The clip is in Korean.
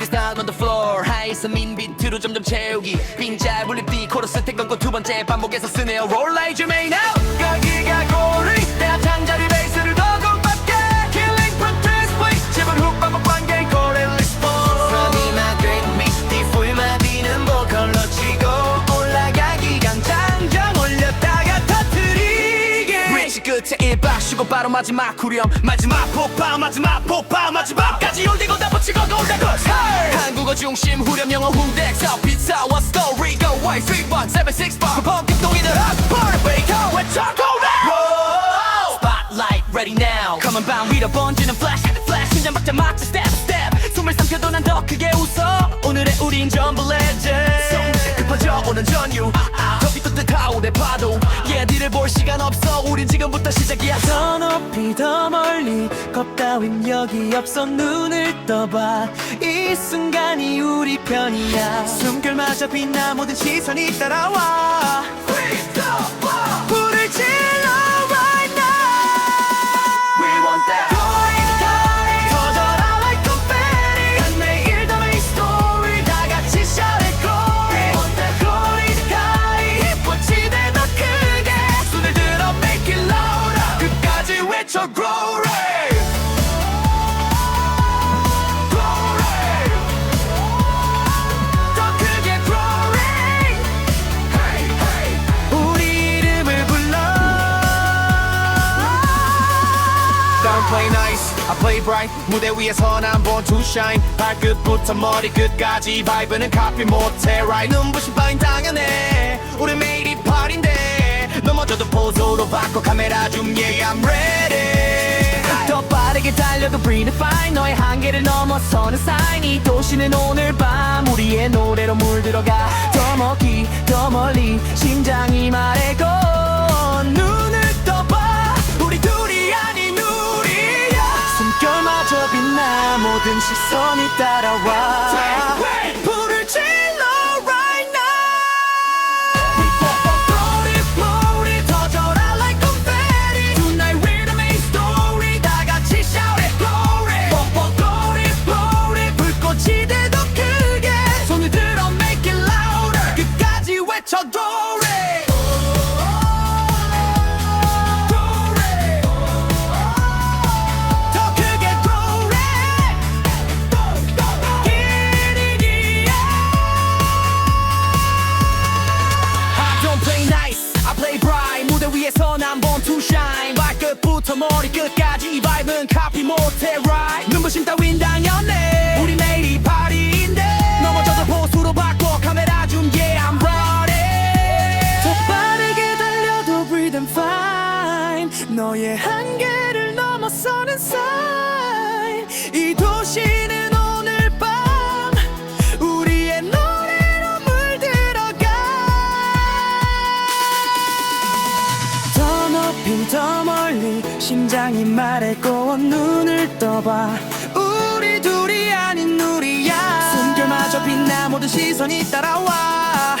스타트 on the floor. 하이에서 민 비트로 점점 채우기. 빈자 분립 코러스 태권고 두 번째 반복해서 쓰네요 롤라이 주메인 아웃 여기가 고 1박 쉬고 바로 마지막 후렴. 마지막 폭파 마지막 폭파 마지막까지 올리고 다 붙이고 골다고 한국어 중심 후렴 영어 후덱서 pizza what story go why 3번 7 6번 펑크 동이들 Party breaker 외쳐 고래 Spotlight ready now. 검은 밤 위로 번지는 flash flash. 심장 박자 막자 step step. 숨을 삼켜도 난 더 크게 웃어. 오늘의 우린 전부 legend 급해져 오는 전유. 더 빛도 뜨거운 파도 얘들을 볼 시간 없어. 우린 지금부터 시작이야. 더 높이 더 멀리 겁 따윈 여기 없어. 눈을 떠봐. 이 순간이 우리 편이야. 숨결마저 빛나 모든 시선이 따라와. 불 Play nice, I play bright. 무대 위에서 난 born to shine. 발끝부터 머리끝까지 바이브는 카피 못해 right. 눈부신 파인 당연해. 우리 매일 이 팔인데. 넘어져도 포즈로 바꿔 카메라 줌. Yeah I'm ready. 더 빠르게 달려도 redefine. 너의 한계를 넘어서는 sign. 이 도시는 오늘 밤. 우리의 노래로 물들어가. 더 멀기 더 멀리 시선이 따라와. 불을 질 발끝부터 머리끝까지 이 바이브는 카피 못해 right? 눈부심 따윈 당연해. 우리 내일이 파리인데. 넘어져도 보수로 바꿔 카메라 줌 yeah I'm ready 더 빠르게 달려도 breathe and fine. 너의 한계를 넘어서는 sign. 이 도시는 심장이 말해고 눈을 떠봐. 우리 둘이 아닌 우리야. 숨결마저 빛나 모든 시선이 따라와